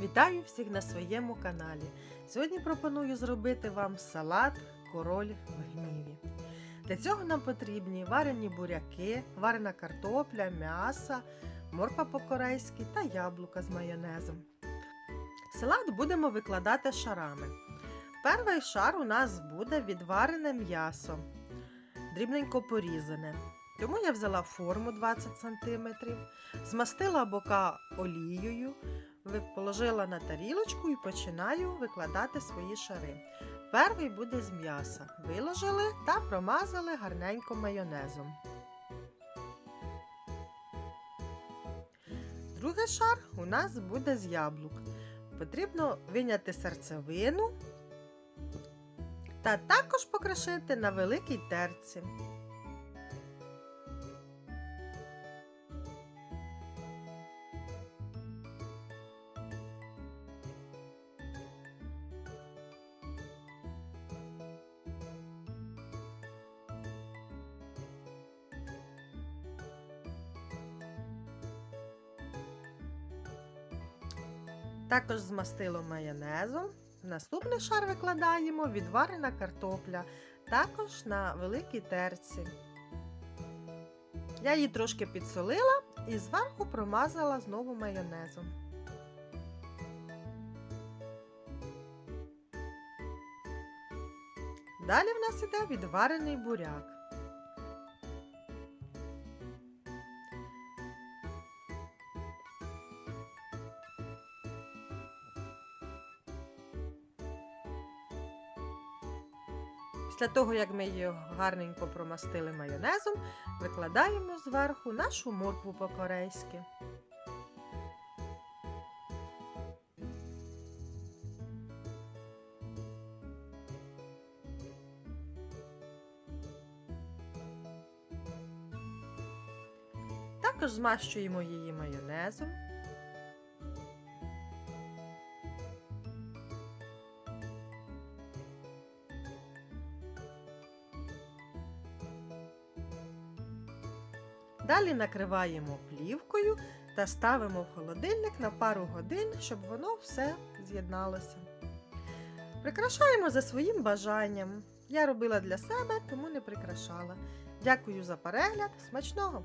Вітаю всіх на своєму каналі. Сьогодні пропоную зробити вам салат король в гніві. Для цього нам потрібні варені буряки, варена картопля, м'ясо, морква по-корейськи та яблука з майонезом. Салат будемо викладати шарами. Перший шар у нас буде відварене м'ясо, дрібненько порізане. Тому я взяла форму 20 см, змастила бока олією, положила на тарілочку і починаю викладати свої шари. Перший буде з м'яса. Виложили та промазали гарненько майонезом. Другий шар у нас буде з яблук. Потрібно виняти серцевину та також покрошити на великій терці. Також змастило майонезом. Наступний шар викладаємо відварена картопля, також на великій терці. Я її трошки підсолила і зверху промазала знову майонезом. Далі в нас іде відварений буряк. Після того, як ми її гарненько промастили майонезом, викладаємо зверху нашу моркву по-корейськи. Також змащуємо її майонезом. Далі накриваємо плівкою та ставимо в холодильник на пару годин, щоб воно все з'єдналося. Прикрашаємо за своїм бажанням. Я робила для себе, тому не прикрашала. Дякую за перегляд. Смачного!